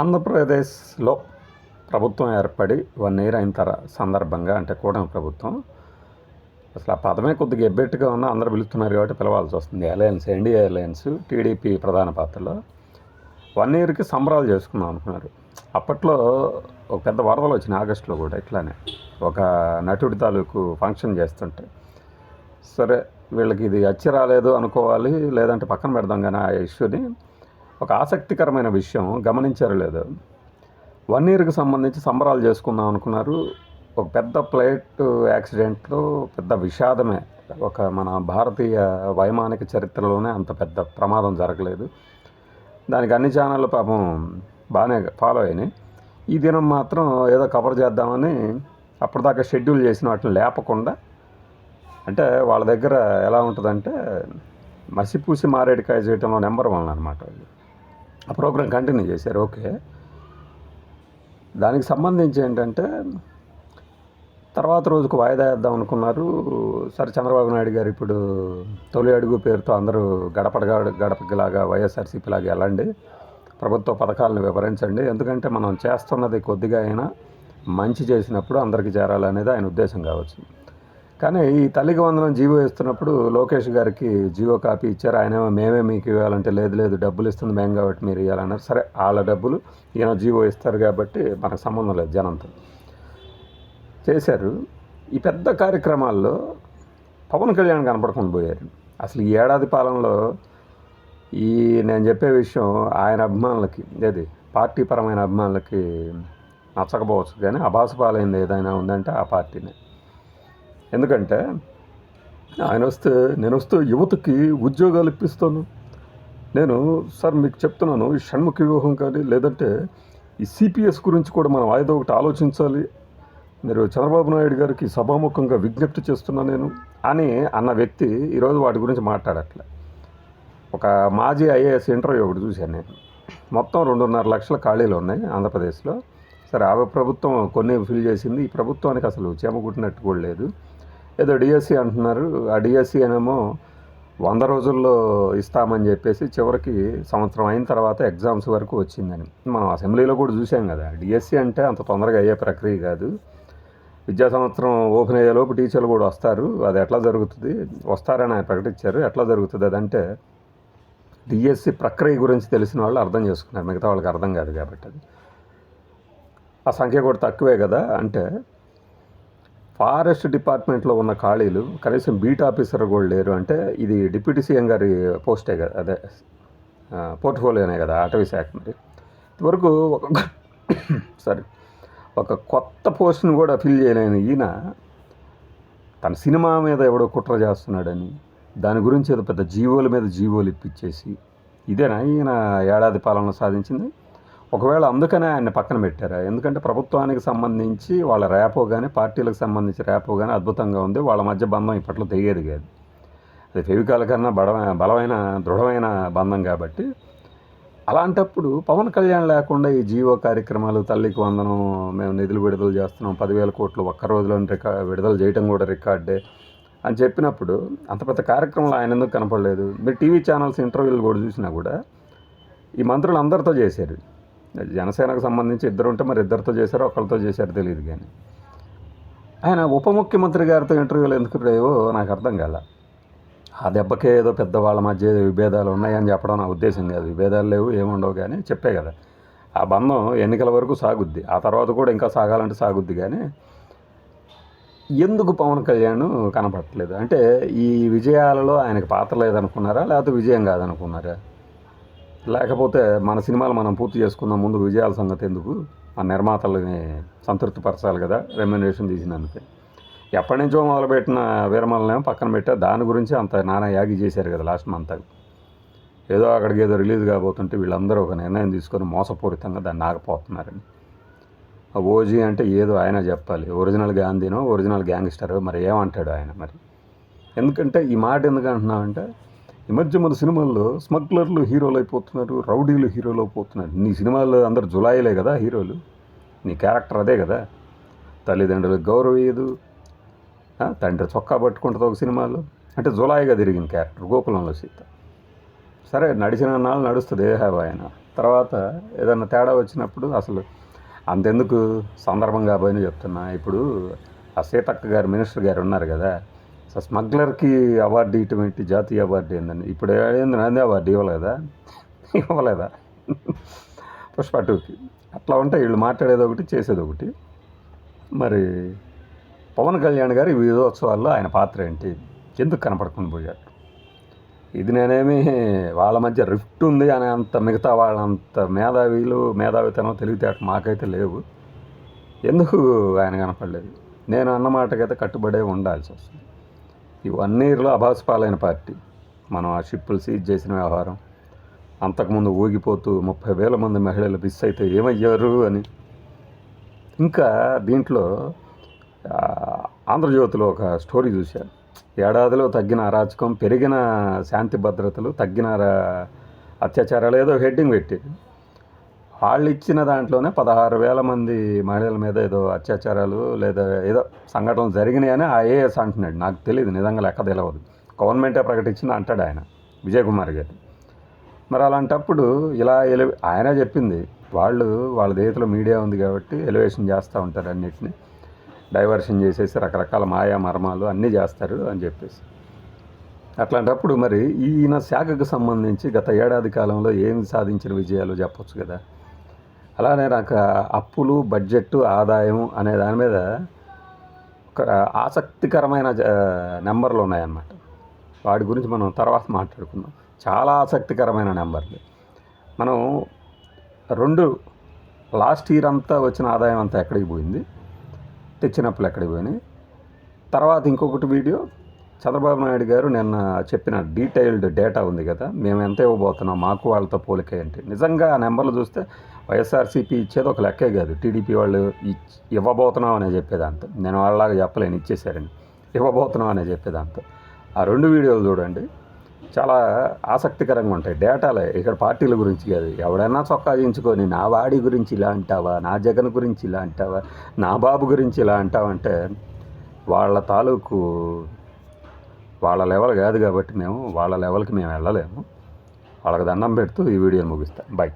ఆంధ్రప్రదేశ్లో ప్రభుత్వం ఏర్పడి వన్ ఇయర్ అయిన తర సందర్భంగా అంటే కూటమి ప్రభుత్వం అసలు ఆ పదమే కొద్దిగా ఎబ్బెట్టుగా ఉన్న అందరు పిలుస్తున్నారు కాబట్టి పిలవాల్సి వస్తుంది. అలయన్స్ ఎన్డీఏ అలయన్స్ టీడీపీ ప్రధాన పాత్రలో వన్ ఇయర్కి సంబరాలు చేసుకుందాం అనుకున్నారు. అప్పట్లో ఒక పెద్ద వరదలు వచ్చినాయి ఆగస్టులో కూడా ఇట్లానే. ఒక నటుడి తాలూకు ఫంక్షన్ చేస్తుంటే సరే వీళ్ళకి ఇది అచ్చి రాలేదు అనుకోవాలి లేదంటే పక్కన పెడదాం కానీ ఆ ఇష్యూని ఒక ఆసక్తికరమైన విషయం గమనించారు లేదు. వన్ ఇయర్కి సంబంధించి సంబరాలు చేసుకుందాం అనుకున్నారు. ఒక పెద్ద ఫ్లైట్ యాక్సిడెంట్లో పెద్ద విషాదమే. ఒక మన భారతీయ వైమానిక చరిత్రలోనే అంత పెద్ద ప్రమాదం జరగలేదు. దానికి అన్ని ఛానళ్ళు పాపం బాగానే ఫాలో అయినాయి. ఈ దినం మాత్రం ఏదో కవర్ చేద్దామని అప్పటిదాకా షెడ్యూల్ చేసిన వాటిని లేపకుండా అంటే వాళ్ళ దగ్గర ఎలా ఉంటుందంటే మసిపూసి మారేడుకాయ చేయటంలో నెంబర్ వన్ అనమాట వాళ్ళు. ఆ ప్రోగ్రాం కంటిన్యూ చేశారు ఓకే. దానికి సంబంధించి ఏంటంటే తర్వాత రోజుకు వాయిదా వేద్దాం అనుకున్నారు. సరే చంద్రబాబు నాయుడు గారు ఇప్పుడు తొలి అడుగు పేరుతో అందరూ గడపడగా గడపకిలాగా వైఎస్ఆర్సీపీ లాగా వెళ్ళండి. ప్రభుత్వ పథకాలను వివరించండి. ఎందుకంటే మనం చేస్తున్నది కొద్దిగా అయినా మంచి చేసినప్పుడు అందరికీ చేరాలనేది ఆయన ఉద్దేశం కావచ్చు. కానీ ఈ తల్లికి వందనం జీవో ఇస్తున్నప్పుడు లోకేష్ గారికి జీవో కాపీ ఇచ్చారు. ఆయనేమో మేమే మీకు ఇవ్వాలంటే లేదు లేదు డబ్బులు ఇస్తుంది మేము కాబట్టి మీరు ఇవ్వాలన్నారు. సరే వాళ్ళ డబ్బులు ఈయన జీవో ఇస్తారు కాబట్టి మనకు సంబంధం లేదు జనంతో. చేశారు. ఈ పెద్ద కార్యక్రమాల్లో పవన్ కళ్యాణ్ కనపడకుండా పోయారు. అసలు ఈ ఏడాది పాలనలో ఈ నేను చెప్పే విషయం ఆయన అభిమానులకి ఏది పార్టీ పరమైన అభిమానులకి నచ్చకపోవచ్చు. కానీ అభాసపాలైంది ఏదైనా ఉందంటే ఆ పార్టీనే. ఎందుకంటే ఆయన వస్తే నేను వస్తే యువతకి ఉద్యోగాలు ఇప్పిస్తాను. నేను సార్ మీకు చెప్తున్నాను ఈ షణ్ముఖ వ్యూహం కానీ లేదంటే ఈ సిపిఎస్ గురించి కూడా మనం ఏదో ఒకటి ఆలోచించాలి. మీరు చంద్రబాబు నాయుడు గారికి సభాముఖంగా విజ్ఞప్తి చేస్తున్నా నేను. అని అన్న వ్యక్తి ఈరోజు వాటి గురించి మాట్లాడట్లే. ఒక మాజీ ఐఏఎస్ ఇంటర్వ్యూ ఒకటి చూశాను నేను. మొత్తం రెండున్నర లక్షల ఖాళీలు ఉన్నాయి ఆంధ్రప్రదేశ్లో. సరే ఆ ప్రభుత్వం కొన్ని ఫిల్ చేసింది. ఈ ప్రభుత్వానికి అసలు చేమకుట్టినట్టు కూడా లేదు. ఏదో డిఎస్సి అంటున్నారు. ఆ డిఎస్సి అనేమో వంద రోజుల్లో ఇస్తామని చెప్పేసి చివరికి సంవత్సరం అయిన తర్వాత ఎగ్జామ్స్ వరకు వచ్చిందని. మనం అసెంబ్లీలో కూడా చూసాం కదా డిఎస్సి అంటే అంత తొందరగా అయ్యే ప్రక్రియ కాదు. విద్యా సంవత్సరం ఓపెన్ అయ్యేలోపు టీచర్లు కూడా వస్తారు. అది ఎట్లా జరుగుతుంది? వస్తారని ఆయన ప్రకటించారు. ఎట్లా జరుగుతుంది? అదంటే డిఎస్సి ప్రక్రియ గురించి తెలిసిన వాళ్ళు అర్థం చేసుకున్నారు. మిగతా వాళ్ళకి అర్థం కాదు కాబట్టి అది. ఆ సంఖ్య కూడా తక్కువే కదా అంటే ఫారెస్ట్ డిపార్ట్మెంట్లో ఉన్న ఖాళీలు కనీసం బీట్ ఆఫీసర్ కూడా లేరు అంటే ఇది డిప్యూటీ సీఎం గారి పోస్టే కదా అదే పోర్ట్ఫోలియోనే కదా అటవీ శాఖ మరి. ఇంతవరకు ఒక సారీ ఒక కొత్త పోస్ట్ని కూడా ఫిల్ చేయలేని ఈయన తన సినిమా మీద ఎవడో కుట్ర చేస్తున్నాడని దాని గురించి ఏదో పెద్ద జీవోల మీద జీవోలు ఇప్పించేసి ఇదేనా ఈయన ఏడాది పాలన సాధించింది? ఒకవేళ అందుకనే ఆయన పక్కన పెట్టారా? ఎందుకంటే ప్రభుత్వానికి సంబంధించి వాళ్ళ ర్యాపో కానీ పార్టీలకు సంబంధించి ర్యాపో కానీ అద్భుతంగా ఉంది. వాళ్ళ మధ్య బంధం ఇప్పట్లో తెగేది కాదు. అది ఫెవికాల కన్నా బలమైన బలమైన దృఢమైన బంధం కాబట్టి. అలాంటప్పుడు పవన్ కళ్యాణ్ లేకుండా ఈ జీవో కార్యక్రమాలు తల్లికి వందనం మేము నిధులు విడుదల చేస్తున్నాం పదివేల కోట్లు ఒక్క రోజులో రికా విడుదల చేయడం కూడా రికార్డే అని చెప్పినప్పుడు అంత పెద్ద కార్యక్రమంలో ఆయన ఎందుకు కనపడలేదు? మీరు టీవీ ఛానల్స్ ఇంటర్వ్యూలు కూడా చూసినా కూడా ఈ మంత్రులు అందరితో చేశారు. జనసేనకు సంబంధించి ఇద్దరు ఉంటే మరి ఇద్దరితో చేశారో ఒకరితో చేశారో తెలియదు కానీ. ఆయన ఉప ముఖ్యమంత్రి గారితో ఇంటర్వ్యూలు ఎందుకు లేవో నాకు అర్థం కాల. ఆ దెబ్బకే ఏదో పెద్దవాళ్ళ మధ్య విభేదాలు ఉన్నాయని చెప్పడం నా ఉద్దేశం కాదు. విభేదాలు లేవు ఏముండవు కానీ చెప్పే కదా. ఆ బంధం ఎన్నికల వరకు సాగుద్ది. ఆ తర్వాత కూడా ఇంకా సాగాలంటే సాగుద్ది కానీ ఎందుకు పవన్ కళ్యాణ్ కనపడట్లేదు? అంటే ఈ విజయాలలో ఆయనకు పాత్ర లేదనుకున్నారా? లేకపోతే విజయం కాదనుకున్నారా? లేకపోతే మన సినిమాలు మనం పూర్తి చేసుకుందాం ముందు విజయాల సంగతి ఎందుకు? ఆ నిర్మాతలని సంతృప్తిపరచాలి కదా రెమ్యునరేషన్ తీసినందుకే. ఎప్పటి నుంచో మొదలుపెట్టిన వీరమలనేమో పక్కన పెట్టా దాని గురించి అంత నానా యాగి చేశారు కదా లాస్ట్ మంత్ ఏదో అక్కడికి ఏదో రిలీజ్ కాబోతుంటే వీళ్ళందరూ ఒక నిర్ణయం తీసుకొని మోసపూరితంగా దాన్ని ఆగిపోతున్నారని ఓజీ అంటే ఏదో ఆయన చెప్పాలి ఒరిజినల్ గాంధీనో ఒరిజినల్ గ్యాంగ్స్టర్ మరి ఏమంటాడు ఆయన మరి? ఎందుకంటే ఈ మాట ఎందుకు అంటున్నామంటే ఈ మధ్య మన సినిమాల్లో స్మగ్లర్లు హీరోలు అయిపోతున్నారు రౌడీలు హీరోలు అయిపోతున్నారు. నీ సినిమాల్లో అందరు జులాయిలే కదా హీరోలు? నీ క్యారెక్టర్ అదే కదా? తల్లిదండ్రులకు గౌరవీయదు తండ్రి చొక్కా పట్టుకుంటుంది ఒక సినిమాలో. అంటే జులాయిగా తిరిగిన క్యారెక్టర్ గోకులంలో సీత. సరే నడిచిన నాళ్ళు నడుస్తుంది ఏ ఆయన తర్వాత ఏదైనా తేడా వచ్చినప్పుడు అసలు అంతెందుకు సందర్భంగా కాబోయని చెప్తున్నా. ఇప్పుడు ఆ సీతక్క గారు మినిస్టర్ గారు ఉన్నారు కదా సో స్మగ్లర్కి అవార్డు ఇటువంటి జాతీయ అవార్డు ఏందండి ఇప్పుడు ఏంది నంది అవార్డు ఇవ్వలేదా? ఇవ్వలేదా? పుష్ప టూకి. అట్లా ఉంటే వీళ్ళు మాట్లాడేది ఒకటి చేసేది ఒకటి. మరి పవన్ కళ్యాణ్ గారి వివిధోత్సవాల్లో ఆయన పాత్ర ఏంటి? ఎందుకు కనపడకుండా పోయాడు ఇది నేనేమి వాళ్ళ మధ్య రిఫ్ట్ ఉంది అనే అంత మిగతా వాళ్ళంత మేధావిలు మేధావితనం తెలివితేట మాకైతే లేవు. ఎందుకు ఆయన కనపడలేదు? నేను అన్నమాటకైతే కట్టుబడే ఉండాల్సి వస్తుంది ఈ వన్ ఇయర్లో అభాసపాలైన పార్టీ. మనం ఆ షిప్పులు సీజ్ చేసిన వ్యవహారం. అంతకుముందు ఊగిపోతూ ముప్పై వేల మంది మహిళలు మిస్ అయితే ఏమయ్యారు అని. ఇంకా దీంట్లో ఆంధ్రజ్యోతిలో ఒక స్టోరీ చూశాను ఏడాదిలో తగ్గిన అరాచకం పెరిగిన శాంతి భద్రతలు తగ్గిన రా- అత్యాచారాలు ఏదో హెడ్డింగ్ పెట్టి. వాళ్ళు ఇచ్చిన దాంట్లోనే పదహారు వేల మంది మహిళల మీద ఏదో అత్యాచారాలు లేదా ఏదో సంఘటనలు జరిగినాయని ఐఏఎస్ అంటున్నాడు. నాకు తెలియదు నిజంగా లెక్క తెలియదు గవర్నమెంటే ప్రకటించింది అంటాడు ఆయన విజయ్ కుమార్ గారు. మరి అలాంటప్పుడు ఇలా ఎలి ఆయనే చెప్పింది వాళ్ళు వాళ్ళ దేశంలో మీడియా ఉంది కాబట్టి ఎలివేషన్ చేస్తూ ఉంటారు అన్నిటిని. డైవర్షన్ చేసేసి రకరకాల మాయా మర్మాలు అన్నీ చేస్తారు అని చెప్పేసి. అట్లాంటప్పుడు మరి ఈయన శాఖకు సంబంధించి గత ఏడాది కాలంలో ఏం సాధించిన విజయాలు చెప్పొచ్చు కదా? అలానే నాకు అప్పులు బడ్జెట్ ఆదాయం అనే దాని మీద ఒక ఆసక్తికరమైన నెంబర్లు ఉన్నాయన్నమాట. వాటి గురించి మనం తర్వాత మాట్లాడుకుందాం. చాలా ఆసక్తికరమైన నెంబర్లు. మనం రెండు లాస్ట్ ఇయర్ అంతా వచ్చిన ఆదాయం అంతా ఎక్కడికి పోయింది? తెచ్చినప్పుడు ఎక్కడికి పోయినాయి? తర్వాత ఇంకొకటి వీడియో. చంద్రబాబు నాయుడు గారు నిన్న చెప్పిన డీటెయిల్డ్ డేటా ఉంది కదా? మేము ఎంత ఇవ్వబోతున్నాం? మాకు వాళ్ళతో పోలిక ఏంటి? నిజంగా ఆ నెంబర్లు చూస్తే వైఎస్ఆర్సీపీ ఇచ్చేది ఒక లెక్కే కాదు. టీడీపీ వాళ్ళు ఇవ్వబోతున్నాం అనే చెప్పేదాంతో నేను వాళ్ళలాగా చెప్పలేను ఇచ్చేసారని ఇవ్వబోతున్నాం అనే చెప్పేదాంతో. ఆ రెండు వీడియోలు చూడండి. చాలా ఆసక్తికరంగా ఉంటాయి. డేటాలే. ఇక్కడ పార్టీల గురించి కాదు. ఎవడైనా చొక్కా దించుకొని నా వాడి గురించి ఇలా అంటావా? నా జగన్ గురించి ఇలా అంటావా? నా బాబు గురించి ఇలా అంటావంటే వాళ్ళ తాలూకు వాళ్ళ లెవెల్ కాదు కాబట్టి మేము వాళ్ళ లెవెల్కి మేము వెళ్ళలేము. వాళ్ళకి దండం పెడుతూ ఈ వీడియోని ముగిస్తాం. బాయ్